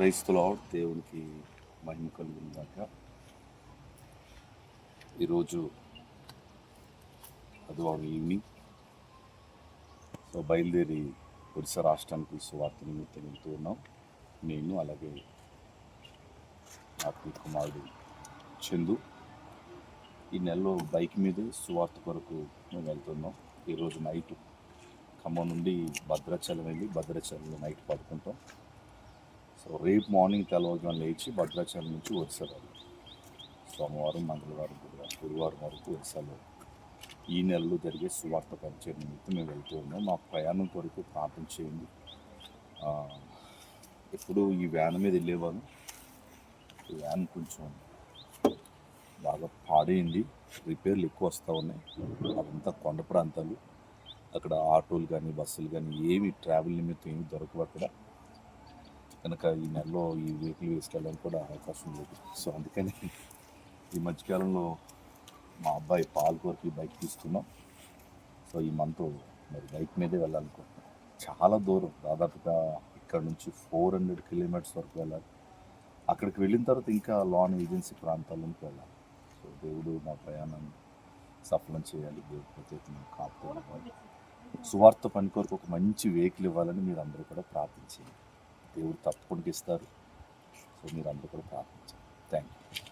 క్రైస్తలాడ్ దేవునికి మహిమ కలుగుందాక ఈరోజు ఆదివారం ఈవినింగ్. సో బయలుదేరి ఒడిశా రాష్ట్రానికి సువార్త నిమిత్తం వెళ్తూ ఉన్నాం. నేను అలాగే ఆత్మీయ కుమారుడు చందు. ఈ నెలలో బైక్ మీద సువార్త కొరకు మేము వెళ్తున్నాం. ఈరోజు నైట్ ఖమ్మం నుండి భద్రాచలం వెళ్ళి భద్రాచలంలో నైట్ పడుకుంటాం. సో రేపు మార్నింగ్ తెల్లవారుజాము లేచి భద్రాచలం నుంచి వరుసలు సోమవారం మంగళవారం బుధవారం గురువారం వరకు వరుసలు ఈ నెలలో జరిగే సువార్త పరిచయం నిమిత్తం మేము వెళ్తూ ఉన్నాం. మా ప్రయాణం కొరకు ప్రార్థన చేయండి. ఎప్పుడు ఈ వ్యాన్ మీద వెళ్ళేవాను వ్యాన్ కొంచెం బాగా పాడైంది. రిపేర్లు ఎక్కువ వస్తూ ఉన్నాయి. అదంతా కొండ ప్రాంతాలు. అక్కడ ఆటోలు కానీ బస్సులు కానీ ఏమి ట్రావెల్ నిమిత్తం ఏమి దొరకవు అక్కడ. కనుక ఈ నెలలో ఈ వెహికల్ వేసుకెళ్ళడానికి కూడా అవకాశం లేదు. సో అందుకని ఈ మధ్యకాలంలో మా అబ్బాయి పాల్ బైక్ తీసుకున్నాం. సో ఈ మంత్ మరి బైక్ మీదే వెళ్ళాలనుకుంటున్నాం. చాలా దూరం దాదాపుగా ఇక్కడ నుంచి ఫోర్ హండ్రెడ్ కిలోమీటర్స్ వరకు వెళ్ళాలి. అక్కడికి వెళ్ళిన తర్వాత ఇంకా లాన్ ఏజెన్సీ ప్రాంతాలకు వెళ్ళాలి. సో దేవుడు మా ప్రయాణాన్ని సఫలం చేయాలి. దేవుడు ప్రత్యేకంగా కాపుకోవాలి సువార్త పని కొరకు ఒక మంచి వెహికల్ ఇవ్వాలని మీరు అందరూ కూడా ప్రార్థించండి దేవుడు తప్పకుండా ఇస్తారు. సో మీరు అందరూ కూడా ప్రార్థించండి. Thank you